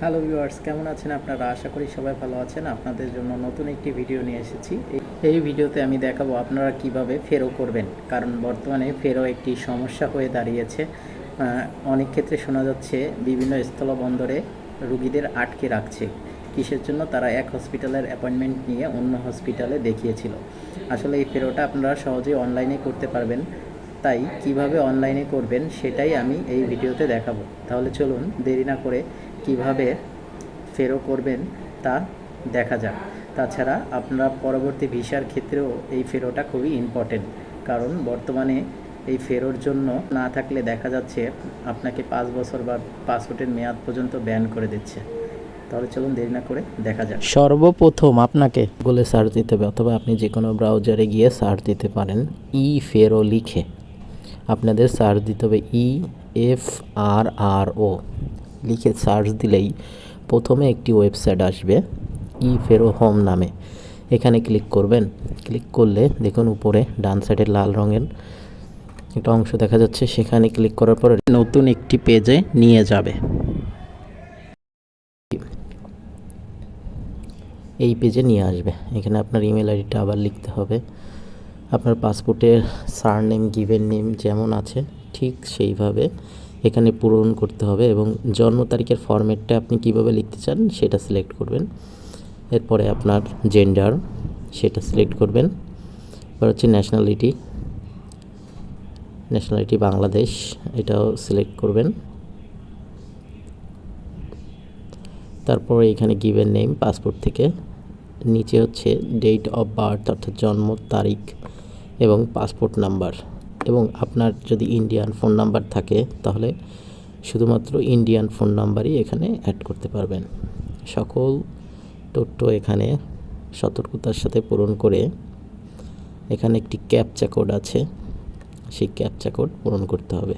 Hello viewers কেমন আছেন আপনারা? আশা করি সবাই ভালো আছেন। আপনাদের জন্য নতুন একটি ভিডিও নিয়ে এসেছি। এই- ভিডিওতে আমি দেখাবো আপনারা কীভাবে ফেরো করবেন। কারণ বর্তমানে ফেরো একটি সমস্যা হয়ে দাঁড়িয়েছে। অনেক ক্ষেত্রে শোনা যাচ্ছে বিভিন্ন স্থলবন্দরে রুগীদের আটকে রাখছে। কিসের জন্য? তারা এক হসপিটালের অ্যাপয়েন্টমেন্ট নিয়ে অন্য হসপিটালে দেখিয়েছিল। আসলে এই ফেরোটা আপনারা সহজেই অনলাইনে করতে পারবেন। তাই কীভাবে অনলাইনে করবেন সেটাই আমি এই ভিডিওতে দেখাবো। তাহলে চলুন দেরি না করে কীভাবে ফেরো করবেন তা দেখা যাক। তাছাড়া আপনারা পরবর্তী ভিসার ক্ষেত্রেও এই ফেরোটা খুবই ইম্পর্টেন্ট কারণ বর্তমানে এই ফেরোর জন্য না থাকলে দেখা যাচ্ছে আপনাকে পাঁচ বছর বা পাসপোর্টের মেয়াদ পর্যন্ত ব্যান করে দিচ্ছে। তাহলে চলুন দেরি না করে দেখা যাক। সর্বপ্রথম আপনাকে গুগলে সার্চ দিতে হবে, অথবা আপনি যে কোনো ব্রাউজারে গিয়ে সার্চ দিতে পারেন ই ফেরো লিখে। আপনাদের সার্চ দিতে হবে ই এফ আর আর ও লিখে সার্চ দিলেই প্রথমে একটি ওয়েবসাইট আসবে ই ফেরো হোম নামে। এখানে ক্লিক করবেন। ক্লিক করলে দেখুন উপরে ডান সাইডে লাল রঙের একটা অংশ দেখা যাচ্ছে। সেখানে ক্লিক করার পরে নতুন একটি পেজে নিয়ে যাবে। এই পেজে নিয়ে আসবে। এখানে আপনার ইমেল আইডিটা আবার লিখতে হবে। আপনার পাসপোর্টের সার নেম গিভেন নেম যেমন আছে, ঠিক সেইভাবে এখানে পূরণ করতে হবে এবং জন্ম তারিখের ফরম্যাটটা আপনি কীভাবে লিখতে চান সেটা সিলেক্ট করবেন। এরপরে আপনার জেন্ডার সেটা সিলেক্ট করবেন। এবার হচ্ছে ন্যাশনালিটি ন্যাশনালিটি বাংলাদেশ, এটাও সিলেক্ট করবেন। তারপরে এখানে গিভেন নেম পাসপোর্ট থেকে। নিচে হচ্ছে ডেট অফ বার্থ অর্থাৎ জন্ম তারিখ এবং পাসপোর্ট নাম্বার এবং আপনার যদি ইন্ডিয়ান ফোন নাম্বার থাকে, তাহলে শুধুমাত্র ইন্ডিয়ান ফোন নাম্বারই এখানে অ্যাড করতে পারবেন। সকল তথ্য এখানে সতর্কতার সাথে পূরণ করে এখানে একটি ক্যাপচা কোড আছে। সেই ক্যাপচা কোড পূরণ করতে হবে।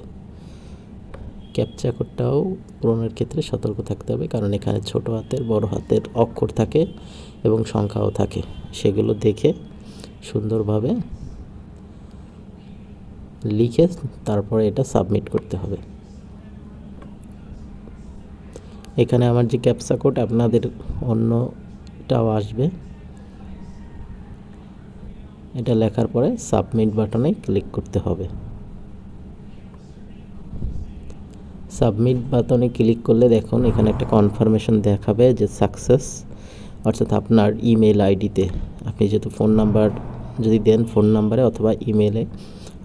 ক্যাপচা কোডটাও পূরণের ক্ষেত্রে সতর্ক থাকতে হবে, কারণ এখানে ছোট হাতের, বড় হাতের অক্ষর থাকে এবং সংখ্যাও থাকে। সেগুলো দেখে সুন্দরভাবে লিখে তারপরে এটা সাবমিট করতে হবে। এখানে আমার যে ক্যাপসা কোড আপনাদের অন্যটাও আসবে। এটা লেখার পরে সাবমিট বাটনে ক্লিক করতে হবে। সাবমিট বাটনে ক্লিক করলে দেখুন, এখানে একটা কনফার্মেশন দেখাবে যে সাকসেস অর্থাৎ আপনার ইমেল আইডিতে আপনি যেহেতু ফোন নাম্বার যদি দেন ফোন নাম্বারে অথবা ইমেলে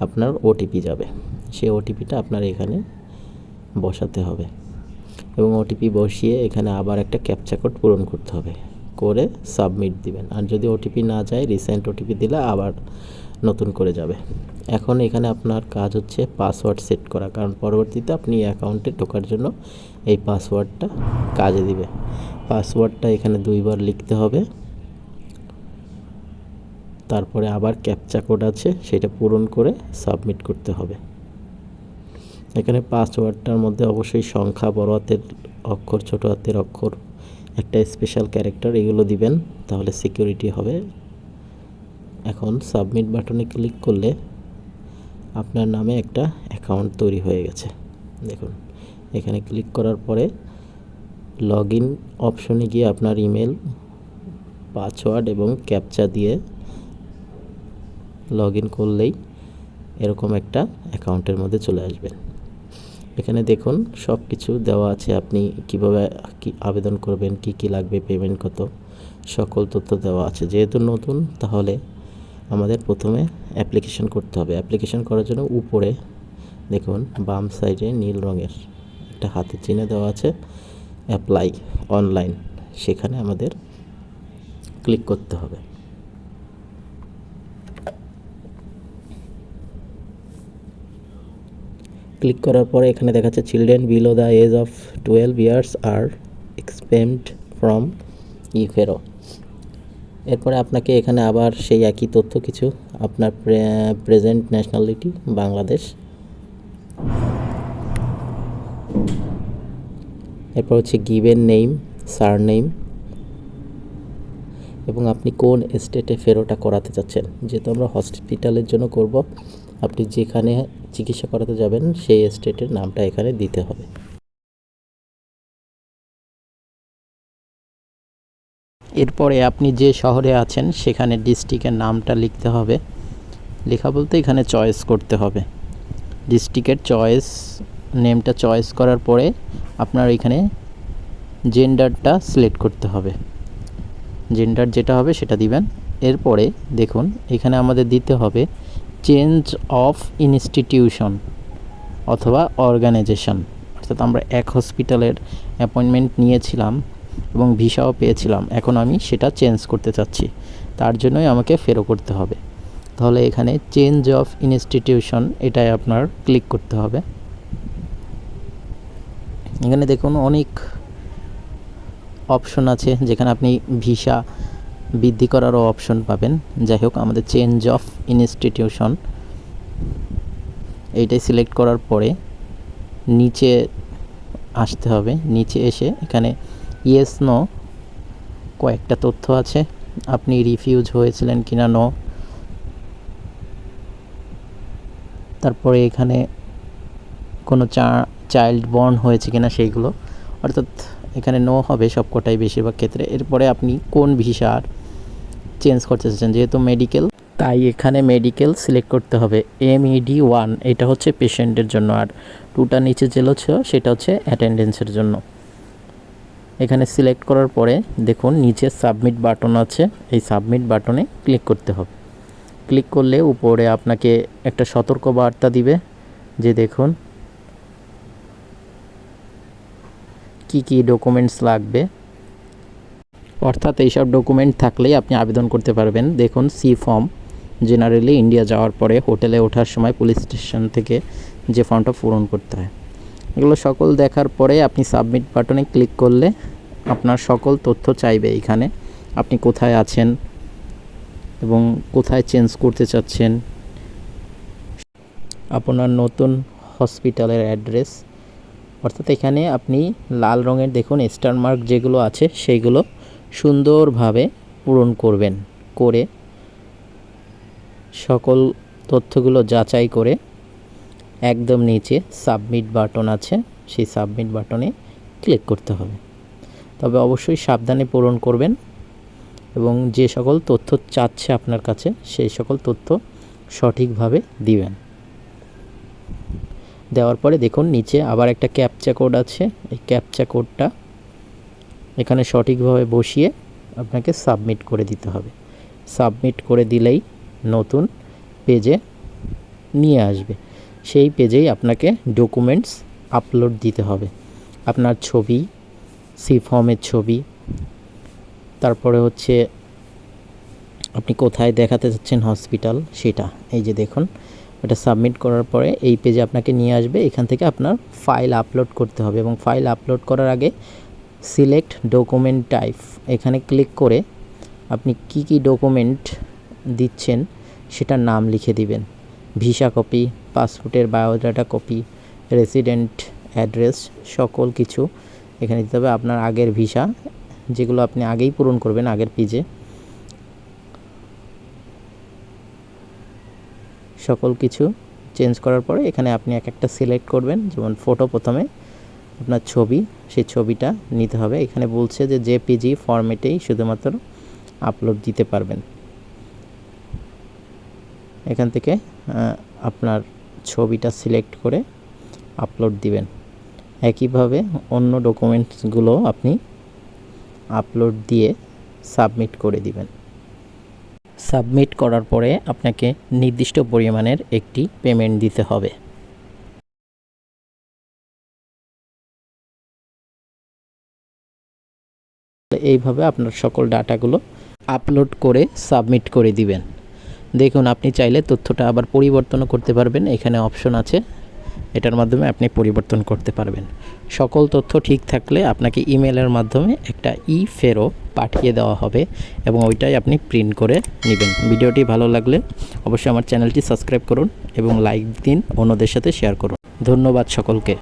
আপনার ওটিপি যাবে। সেই ওটিপিটা আপনার এখানে বসাতে হবে। এবং ওটিপি বসিয়ে এখানে আবার একটা ক্যাপচা কোড পূরণ করতে হবে। করে সাবমিট দিবেন। আর যদি ওটিপি না যায় রিসেন্ট ওটিপি দিলে আবার নতুন করে যাবে। এখন এখানে আপনার কাজ হচ্ছে পাসওয়ার্ড সেট করা। কারণ পরবর্তীতে আপনি অ্যাকাউন্টে ঢোকার জন্য এই পাসওয়ার্ডটা কাজে দিবে। পাসওয়ার্ডটা এখানে দুইবার লিখতে হবে। তারপরে আবার ক্যাপচা কোড আছে, সেটা পূরণ করে সাবমিট করতে হবে। এখানে পাসওয়ার্ডটার মধ্যে অবশ্যই সংখ্যা, বড় হাতের অক্ষর, ছোট হাতের অক্ষর, একটা স্পেশাল ক্যারেক্টার এগুলো দিবেন, তাহলে সিকিউরিটি হবে। এখন সাবমিট বাটনে ক্লিক করলে আপনার নামে একটা অ্যাকাউন্ট তৈরি হয়ে গেছে। দেখুন, এখানে ক্লিক করার পরে লগ ইন অপশনে গিয়ে আপনার ইমেল পাসওয়ার্ড এবং ক্যাপচা দিয়ে লগ ইন করলেই এরকম একটা অ্যাকাউন্টের মধ্যে চলে আসবেন এখানে দেখুন সব কিছু দেওয়া আছে, আপনি কীভাবে কি আবেদন করবেন, কি কি লাগবে পেমেন্ট কত, সকল তথ্য দেওয়া আছে। যেহেতু নতুন, তাহলে আমাদের প্রথমে অ্যাপ্লিকেশন করতে হবে। অ্যাপ্লিকেশন করার জন্য উপরে দেখুন বাম সাইডে নীল রঙের একটা হাতে চিহ্ন দেওয়া আছে অ্যাপ্লাই অনলাইন সেখানে আমাদের ক্লিক করতে হবে। ক্লিক করার পরে এখানে দেখাচ্ছে children below the age of twelve years are exempted from eFRRO এরপরে আপনাকে এখানে আবার সেই একই তথ্য কিছু, আপনার প্রেজেন্ট ন্যাশনালিটি বাংলাদেশ। এরপর হচ্ছে গিভেন নেম সার নেম এবং আপনি কোন স্টেটে ফেরোটা করাতে চাচ্ছেন, যেহেতু আমরা হসপিটালের জন্য করব আপনি যেখানে চিকিৎসা করাতে যাবেন, সেই স্টেটের নামটা এখানে দিতে হবে। এরপরে আপনি যে শহরে আছেন, সেখানে ডিস্ট্রিক্টের নামটা লিখতে হবে। লেখা বলতে এখানে চয়েস করতে হবে। ডিস্ট্রিক্টের চয়েস, নেমটা চয়েস করার পরে আপনার এখানে জেন্ডারটা সিলেক্ট করতে হবে। জেন্ডার যেটা হবে সেটা দিবেন। এরপরে দেখুন, এখানে আমাদের দিতে হবে চেঞ্জ অফ ইনস্টিটিউশন অথবা অর্গানাইজেশন অর্থাৎ আমরা এক হসপিটালের অ্যাপয়েন্টমেন্ট নিয়েছিলাম এবং ভিসাও পেয়েছিলাম। এখন আমি সেটা চেঞ্জ করতে চাচ্ছি। তার জন্যই আমাকে ফেরো করতে হবে। তাহলে এখানে চেঞ্জ অফ ইনস্টিটিউশন এটাই আপনার ক্লিক করতে হবে। এখানে দেখুন অনেক অপশন আছে যেখানে আপনি ভিসা বৃদ্ধি করারও অপশন পাবেন। যাই হোক, আমাদের চেঞ্জ অফ ইনস্টিটিউশন এইটাই সিলেক্ট করার পরে নিচে আসতে হবে। নিচে এসে এখানে ইয়েস নো কয়েকটা তথ্য আছে। আপনি রিফিউজ হয়েছিলেন কিনা নো তারপরে এখানে কোনো চা চাইল্ড বর্ন হয়েছে কিনা সেইগুলো। অর্থাৎ এখানে নো হবে সবকটাই বেশিরভাগ ক্ষেত্রে। এরপরে আপনি কোন ভিসার চেঞ্জ করতে চাচ্ছেন যেহেতু মেডিকেল তাই এখানে মেডিকেল সিলেক্ট করতে হবে। এম ইডি ওয়ান এটা হচ্ছে পেশেন্টের জন্য। আর টুটা নিচে যেগুলো ছিল সেটা হচ্ছে অ্যাটেন্ডেন্সের জন্য। এখানে সিলেক্ট করার পরে দেখুন, নিচে সাবমিট বাটন আছে। এই সাবমিট বাটনে ক্লিক করতে হবে। ক্লিক করলে উপরে আপনাকে একটা সতর্ক বার্তা দিবে যে দেখুন, কি কি ডকুমেন্টস লাগবে। অর্থাৎ এইসব ডকুমেন্ট থাকলেই আপনি আবেদন করতে পারবেন। দেখুন সি ফর্ম জেনারেলি ইন্ডিয়া যাওয়ার পরে হোটেলে ওঠার সময় পুলিশ স্টেশন থেকে যে ফর্মটা পূরণ করতে হয়। এগুলো সকল দেখার পরে আপনি সাবমিট বাটনে ক্লিক করলে আপনার সকল তথ্য চাইবে এখানে আপনি কোথায় আছেন এবং কোথায় চেঞ্জ করতে চাচ্ছেন। আপনার নতুন হসপিটালের অ্যাড্রেস অর্থাৎ এখানে আপনি লাল রঙের দেখুন স্টার মার্ক যেগুলো আছে সেইগুলো সুন্দরভাবে পূরণ করবেন করে সকল তথ্যগুলো যাচাই করে একদম নিচে সাবমিট বাটন আছে, সেই সাবমিট বাটনে ক্লিক করতে হবে। তবে অবশ্যই সাবধানে পূরণ করবেন এবং যে সকল তথ্য চাচ্ছে আপনার কাছে, সেই সকল তথ্য সঠিকভাবে দিবেন। দেওয়ার পরে দেখুন, নিচে আবার একটা ক্যাপচা কোড আছে, এই ক্যাপচা কোডটা এখানে সঠিকভাবে বসিয়ে আপনাকে সাবমিট করে দিতে হবে। সাবমিট করে দিলেই নতুন পেজে নিয়ে আসবে। সেই পেজেই আপনাকে ডকুমেন্টস আপলোড দিতে হবে। আপনার ছবি, সি ফর্মের ছবি, তারপরে হচ্ছে আপনি কোথায় দেখাতে চাচ্ছেন হসপিটাল, সেটা। এই যে দেখুন এটা সাবমিট করার পরে এই পেজে আপনাকে নিয়ে আসবে। এখান থেকে আপনার ফাইল আপলোড করতে হবে এবং ফাইল আপলোড করার আগে সিলেক্ট ডকুমেন্ট টাইপ এখানে ক্লিক করে আপনি কি কি ডকুমেন্ট দিচ্ছেন সেটার নাম লিখে দিবেন। ভিসা কপি পাসপোর্টের বায়োডাটা কপি রেসিডেন্ট অ্যাড্রেস সকল কিছু এখানে দিতে হবে আপনার আগের ভিসা যেগুলো আপনি আগেই পূরণ করবেন আগের পেজে সকল কিছু চেঞ্জ করার পরে এখানে আপনি এক একটা সিলেক্ট করবেন, যেমন ফটো প্রথমে। আপনার ছবি, সেই ছবিটা নিতে হবে। এখানে বলছে যে জেপিজি ফরম্যাটেই শুধুমাত্র আপলোড দিতে পারবেন। এখান থেকে আপনার ছবিটা সিলেক্ট করে আপলোড দিবেন। একইভাবে অন্য ডকুমেন্টসগুলো আপনি আপলোড দিয়ে সাবমিট করে দিবেন। সাবমিট করার পরে আপনাকে নির্দিষ্ট পরিমাণের একটি পেমেন্ট দিতে হবে। এইভাবে আপনার সকল ডাটাগুলো আপলোড করে সাবমিট করে দিবেন। দেখুন, আপনি চাইলে তথ্যটা আবার পরিবর্তনও করতে পারবেন। এখানে অপশন আছে, এটার মাধ্যমে আপনি পরিবর্তন করতে পারবেন। সকল তথ্য ঠিক থাকলে আপনাকে ইমেলের মাধ্যমে একটা ই ফেরো পাঠিয়ে দেওয়া হবে এবং ওইটাই আপনি প্রিন্ট করে নেবেন। ভিডিওটি ভালো লাগলে অবশ্যই আমার চ্যানেলটি সাবস্ক্রাইব করুন এবং লাইক দিন, অন্যদের সাথে শেয়ার করুন। ধন্যবাদ সকলকে।